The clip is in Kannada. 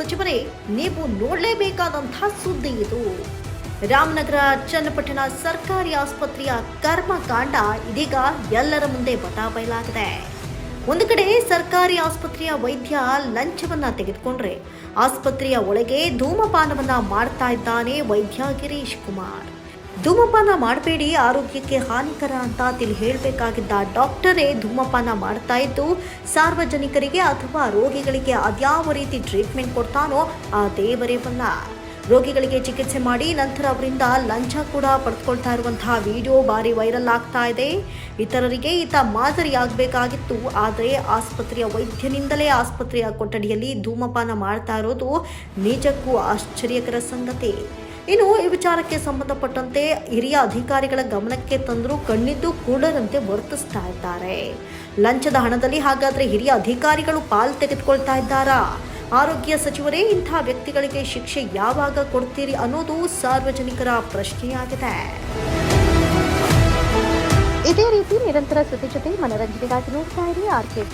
ಸಚಿವರೇ, ನೀವು ನೋಡಲೇಬೇಕಾದಂತಹ ಸುದ್ದಿ ಇದು. ರಾಮನಗರ, ಚನ್ನಪಟ್ಟಣ ಸರ್ಕಾರಿ ಆಸ್ಪತ್ರೆಯ ಕರ್ಮಕಾಂಡ ಇದೀಗ ಎಲ್ಲರ ಮುಂದೆ ಬಟಾಬಯಲಾಗಿದೆ ಒಂದು ಕಡೆ ಸರ್ಕಾರಿ ಆಸ್ಪತ್ರೆಯ ವೈದ್ಯ ಲಂಚವನ್ನ ತೆಗೆದುಕೊಂಡ್ರೆ, ಆಸ್ಪತ್ರೆಯ ಒಳಗೆ ಧೂಮಪಾನವನ್ನ ಮಾಡ್ತಾ ಇದ್ದಾನೆ ವೈದ್ಯ ಗಿರೀಶ್ ಕುಮಾರ್. ಧೂಮಪಾನ ಮಾಡಬೇಡಿ, ಆರೋಗ್ಯಕ್ಕೆ ಹಾನಿಕರ ಅಂತ ತಿಳಿ ಹೇಳಬೇಕಾಗಿದ್ದ ಡಾಕ್ಟರೇ ಧೂಮಪಾನ ಮಾಡ್ತಾ ಇದ್ದು, ಸಾರ್ವಜನಿಕರಿಗೆ ಅಥವಾ ರೋಗಿಗಳಿಗೆ ಅದ್ಯಾವ ರೀತಿ ಟ್ರೀಟ್ಮೆಂಟ್ ಕೊಡ್ತಾನೋ ಆ ದೇವರೇ ಬಲ್ಲ ರೋಗಿಗಳಿಗೆ ಚಿಕಿತ್ಸೆ ಮಾಡಿ ನಂತರ ಅವರಿಂದ ಲಂಚ ಕೂಡ ಪಡೆದುಕೊಳ್ತಾ ಇರುವಂತಹ ವಿಡಿಯೋ ಬಾರಿ ವೈರಲ್ ಆಗ್ತಾ ಇದೆ. ಇತರರಿಗೆ ಈತ ಮಾದರಿಯಾಗಬೇಕಾಗಿತ್ತು, ಆದರೆ ಆಸ್ಪತ್ರೆಯ ವೈದ್ಯನಿಂದಲೇ ಆಸ್ಪತ್ರೆಯ ಕೊಠಡಿಯಲ್ಲಿ ಧೂಮಪಾನ ಮಾಡ್ತಾ ಇರೋದು ನಿಜಕ್ಕೂ ಆಶ್ಚರ್ಯಕರ ಸಂಗತಿ. ಇನ್ನು ಈ ವಿಚಾರಕ್ಕೆ ಸಂಬಂಧಪಟ್ಟಂತೆ ಹಿರಿಯ ಅಧಿಕಾರಿಗಳ ಗಮನಕ್ಕೆ ತಂದರೂ ಕಣ್ಣಿದ್ದು ಕೂಡದಂತೆ ವರ್ತಿಸ್ತಾ ಇದ್ದಾರೆ. ಲಂಚದ ಹಣದಲ್ಲಿ ಹಾಗಾದರೆ ಹಿರಿಯ ಅಧಿಕಾರಿಗಳು ಪಾಲು ತೆಗೆದುಕೊಳ್ತಾ ಇದ್ದಾರಾ? ಆರೋಗ್ಯ ಸಚಿವರೇ, ಇಂಥ ವ್ಯಕ್ತಿಗಳಿಗೆ ಶಿಕ್ಷೆ ಯಾವಾಗ ಕೊಡ್ತೀರಿ ಅನ್ನೋದು ಸಾರ್ವಜನಿಕರ ಪ್ರಶ್ನೆಯಾಗಿದೆ. ಇದೇ ರೀತಿ ನಿರಂತರ ಸುದ್ದಿ ಜೊತೆ ಮನರಂಜನೆಗಾಗಿ ನೋಡ್ತಾ ಇರಿ ಆರ್ ಕೆ